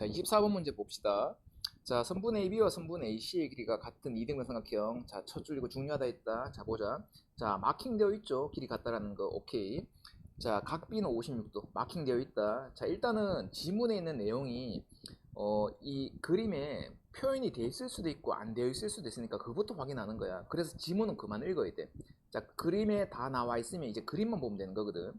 자, 24번 문제 봅시다. 자, 선분 AB와 선분 AC의 길이가 같은 이등변 삼각형. 자, 첫 줄이고 중요하다 했다. 자, 보자. 자, 마킹되어 있죠. 길이 같다라는 거. 오케이. 자, 각 B는 56도. 마킹되어 있다. 자, 일단은 지문에 있는 내용이 어, 이 그림에 표현이 돼 있을 수도 있고 안 되어 있을 수도 있으니까 그것도 확인하는 거야. 그래서 지문은 그만 읽어야 돼. 자, 그림에 다 나와 있으면 이제 그림만 보면 되는 거거든.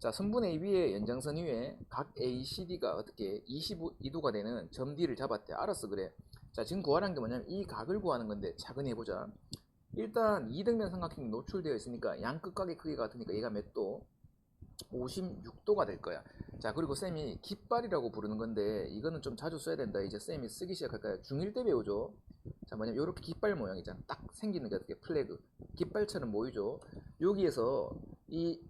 자, 선분 AB의 연장선 위에 각 ACD가 어떻게 22도가 되는 점 D를 잡았대. 알았어, 그래. 자, 지금 구하라는 게 뭐냐면 이 각을 구하는 건데 차근히 해보자. 일단 이등변 삼각형이 노출되어 있으니까 양 끝 각의 크기가 같으니까 얘가 몇 도? 56도가 될 거야. 자, 그리고 쌤이 깃발이라고 부르는 건데 이거는 좀 자주 써야 된다. 이제 쌤이 쓰기 시작할까요? 중1 때 배우죠. 자, 뭐냐면 이렇게 깃발 모양이잖아. 딱 생기는 게 어떻게 플래그. 깃발처럼 보이죠. 여기에서 이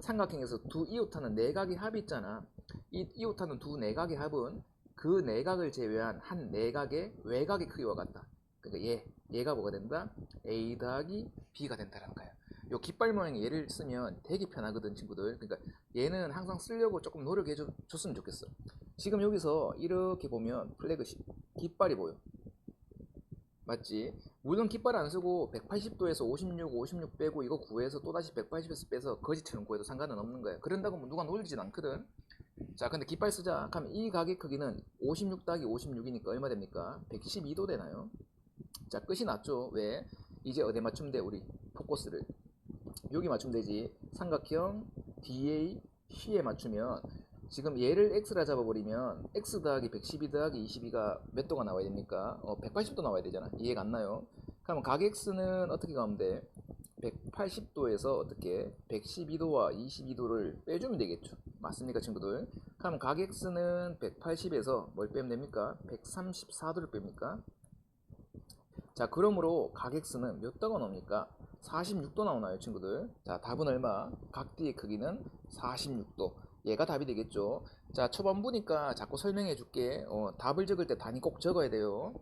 삼각형에서 두 이웃하는 내각의 합이 있잖아. 이 이웃하는 두 내각의 합은 그 내각을 제외한 한 내각의 외각의 크기와 같다. 그러니까 얘, 얘가 뭐가 된다? A 더하기 B가 된다는 거야. 요 깃발 모양의 얘를 쓰면 되게 편하거든, 친구들. 그러니까 얘는 항상 쓰려고 조금 노력해 줘- 줬으면 좋겠어. 지금 여기서 이렇게 보면 플래그 시- 깃발이 보여. 맞지? 물론 깃발 안 쓰고 180도에서 56, 56 빼고 이거 구해서 또다시 180에서 빼서 거지처럼 구해도 상관은 없는 거야. 그런다고 뭐 누가 놀리진 않거든. 자, 근데 깃발 쓰자. 그럼 이 각의 크기는 56 더하기 56이니까 얼마 됩니까? 112도 되나요? 자, 끝이 났죠. 왜? 이제 어디 맞추면 돼? 우리 포커스를. 여기 맞추면 되지. 삼각형 DA, C에 맞추면 지금 얘를 x라 잡아버리면 x 더하기 112 더하기 22가 몇 도가 나와야 됩니까? 어, 180도 나와야 되잖아. 이해가 안 나요? 그럼 각 x는 어떻게 가면 돼? 180도에서 어떻게 112도와 22도를 빼주면 되겠죠. 맞습니까, 친구들? 그럼 각 x는 180에서 뭘 빼면 됩니까? 134도를 뺍니까? 자, 그러므로 각 x는 몇 도가 나옵니까? 46도 나오나요, 친구들? 자, 답은 얼마? 각 D의 크기는 46도. 얘가 답이 되겠죠. 자, 초반부니까 자꾸 설명해 줄게. 어, 답을 적을 때 단위 꼭 적어야 돼요.